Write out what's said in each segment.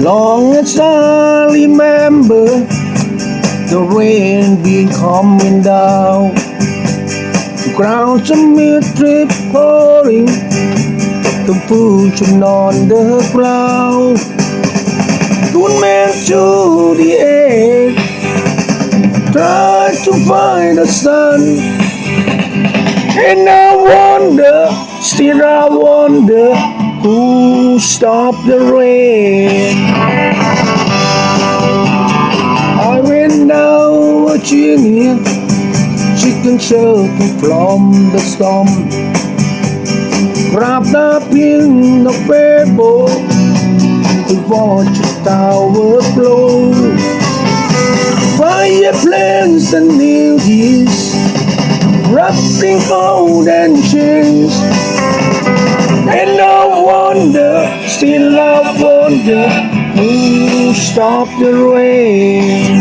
long as I remember the rain being coming down. The ground's a mere drip pouring, the pollution on the ground. Don't man to the end try to find the sun. And I wonder, still I wonder. Who stopped the rain. I went down Virginia, chicken shelter from the storm. Wrapped up in the pebble, the watch tower blow. Fireplanes and new years, wrapping old and chains. And no still I wonder, who stopped the rain.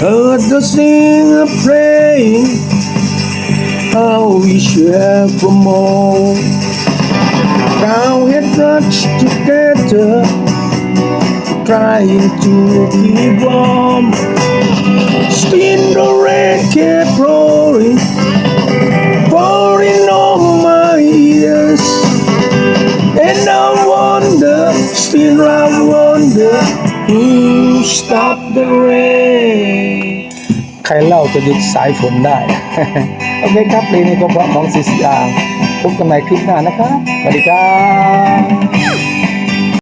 Heard the singer playing, how we share for more. Now we touched together, trying to be warm. Still the rain kept pouring, pouring on my ears. And I wonder, still I wonder, who stopped the rain ใครเล่าจะหยุดสายฝนได้ โอเคครับเพลงนี้ก็เพราะของซิสยางพบกันใหม่คลิปหน้านะครับสวัสดีครับ